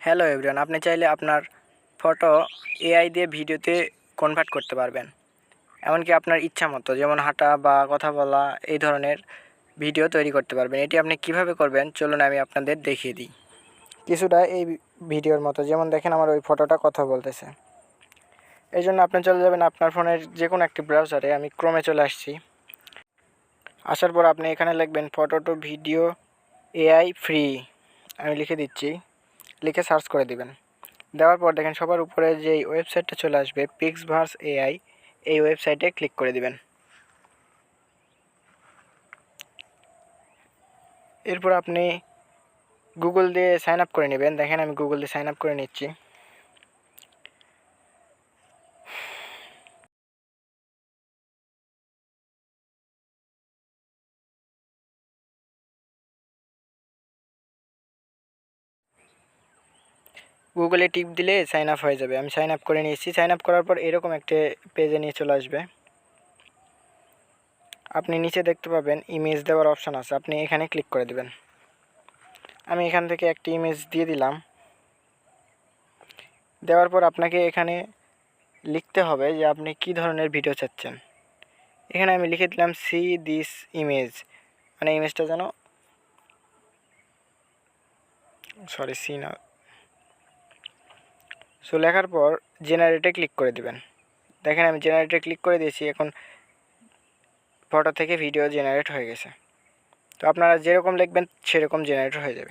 Hello everyone আপনি চাইলে আপনার ফটো এআই দিয়ে ভিডিওতে কনভার্ট করতে পারবেন। এমনকি আপনার ইচ্ছা মতো, যেমন হাঁটা বা কথা বলা, এই ধরনের ভিডিও তৈরি করতে পারবেন। এটি আপনি কীভাবে করবেন, চলুন আমি আপনাদের দেখিয়ে দিই। কিছুটা এই ভিডিওর মতো, যেমন দেখেন আমার ওই ফটোটা কথা বলতেছে। এই জন্য আপনি চলে যাবেন আপনার ফোনের যে কোনো একটি ব্রাউজারে আমি ক্রমে চলে আসছি। আসার পর আপনি এখানে লিখবেন photo to video AI free আমি লিখে দিচ্ছি। লিখে সার্চ করে দিবেন। দেওয়ার পর দেখেন সবার উপরে যে ওয়েবসাইটটা চলে আসবে পিক্সভার্স এআই এই ওয়েবসাইটে ক্লিক করে দিবেন। এরপর আপনি গুগল দিয়ে সাইন আপ করে নেবেন। দেখেন আমি গুগল দিয়ে সাইন আপ করে নিচ্ছি। গুগলে টিপ দিলে সাইন আপ হয়ে যাবে। আমি সাইন আপ করে নিয়েছি। সাইন আপ করার পর এরকম একটা পেজে নিয়ে চলে আসবে। আপনি নিচে দেখতে পাবেন ইমেজ দেওয়ার অপশান আছে। আপনি এখানে ক্লিক করে দেবেন। আমি এখান থেকে একটি ইমেজ দিয়ে দিলাম। দেওয়ার পর আপনাকে এখানে লিখতে হবে যে আপনি কি ধরনের ভিডিও চাচ্ছেন। এখানে আমি লিখে দিলাম সি দিস ইমেজ মানে ইমেজটা যেন সরি সি না সো লেখার পর জেনারেটে ক্লিক করে দিবেন। দেখেন আমি জেনারেটে ক্লিক করে দিয়েছি, এখন ফটো থেকে ভিডিও জেনারেট হয়ে গেছে। তো আপনারা যেরকম লিখবেন, সেরকম জেনারেট হয়ে যাবে।